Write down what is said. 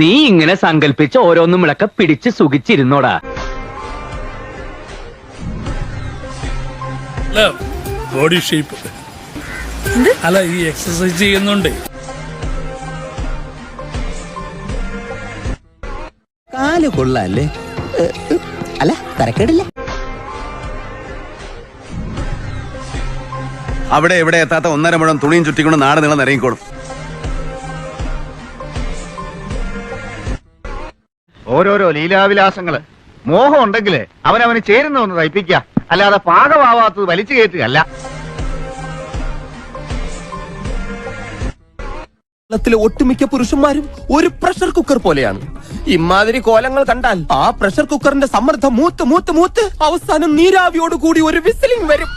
നീ ഇങ്ങനെ സങ്കല്പിച്ച് ഓരോന്നും വിളക്ക പിടിച്ച് സുഖിച്ചിരുന്നോടാ. അല്ല ബോഡി ഷേപ്പ് അല്ല ഈ എക്സസൈസ് ചെയ്യുന്നുണ്ട്. കാൽ കൊള്ളാല്ലേ? അല്ല തരക്കേടില്ല. അവിടെ എവിടെ എത്താത്ത ഒന്നര മുഴം തുണിയും ചുറ്റിക്കൊണ്ട് നാട് നീളം ഇറങ്ങിക്കോളും ഓരോരോ ലീലാവിലാസങ്ങൾ. മോഹം ഉണ്ടെങ്കിൽ അവനവന് ചേരുന്ന ഒന്ന് തയ്പ്പിക്കുക അല്ലാതെ പാകമാവാത്തത് വലിച്ചു കയറ്റുകയല്ല. കേരളത്തിലെ ഒട്ടുമിക്ക പുരുഷന്മാരും ഒരു പ്രഷർ കുക്കർ പോലെയാണ്. ഇമാതിരി കോലങ്ങൾ കണ്ടാൽ ആ പ്രഷർ കുക്കറിന്റെ സമ്മർദ്ദം മൂത്ത് മൂത്ത് മൂത്ത് അവസാനം നീരാവിയോട് കൂടി ഒരു വിസിലിംഗ് വരും.